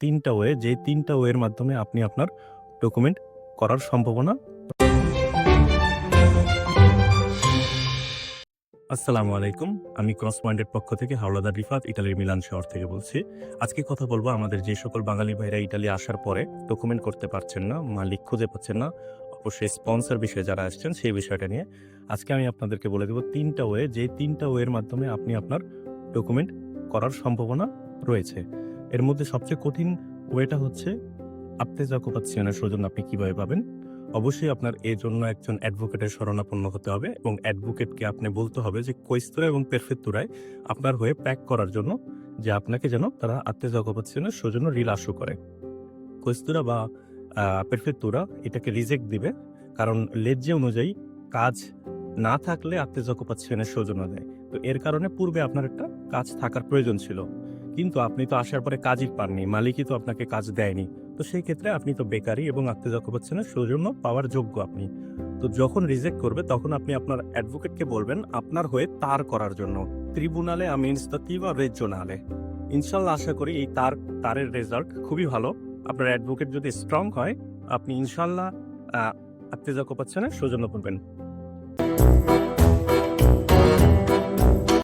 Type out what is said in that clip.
তিনটা ওয়ে যে তিনটা ওয়ের মাধ্যমে আপনি আপনার ডকুমেন্ট করার সম্ভাবনা আসসালামু আলাইকুম। আমি ক্রস পয়েন্টের পক্ষ থেকে হাওলাদার রিফাত, ইটালির মিলান শহর থেকে বলছি। আজকে কথা বলব আমাদের যে সকল বাঙালি ভাইরা ইটালি আসার পরে ডকুমেন্ট করতে পারছেন না, মালিক খুঁজে পাচ্ছেন না, অবশ্যই স্পন্সর বিষয়ে যারা আসছেন সেই বিষয়টা নিয়ে। আজকে আমি আপনাদেরকে বলে দেবো তিনটা ওয়ে যে তিনটা ওয়ের মাধ্যমে আপনি আপনার ডকুমেন্ট করার সম্ভাবনা রয়েছে। এর মধ্যে সবচেয়ে কঠিন ওয়েটা হচ্ছে আপনি জাকোপাচ্ছিয়ানের সৌজন্য আপনি কীভাবে পাবেন, অবশ্যই আপনার এর জন্য একজন অ্যাডভোকেটের শরণাপন্ন হতে হবে এবং অ্যাডভোকেটকে আপনি বলতে হবে যে কৈস্তরা এবং পেরফেত্তুরায় আপনার হয়ে প্যাক করার জন্য যে আপনাকে যেন তারা আত্মে জাকোপাচ্ছিয়ানের সৌজন্য রিল আশু করে। কৈস্তুরা বা পেরফেত্তুরা এটাকে রিজেক্ট দিবে কারণ লেজ্জে অনুযায়ী কাজ না থাকলে আত্মে জাকোপাচ্ছিয়ানের সৌজন্য দেয়। তো এর কারণে পূর্বে আপনার একটা কাজ থাকার প্রয়োজন ছিল। কিন্তু আপনি তো আসার পরে কাজই পাননি, মালিকই তো আপনাকে কাজ দেয়নি। তো সেই ক্ষেত্রে আপনি তো বেকারি এবং আত্মীয় পাচ্ছেন সৌজন্য পাওয়ার যোগ্য আপনি। তো যখন রিজেক্ট করবে, তখন আপনি আপনার অ্যাডভোকেটকে বলবেন আপনার হয়ে তার করার জন্য। ট্রিবুনালে আমিনস্তাতিভা রেজিওনালে ইনশাল্লাহ আশা করি এই তার, তারের রেজাল্ট খুবই ভালো। আপনার অ্যাডভোকেট যদি স্ট্রং হয়, আপনি ইনশাল্লাহ আত্মীয় পাচ্ছেন সৌজন্য করবেন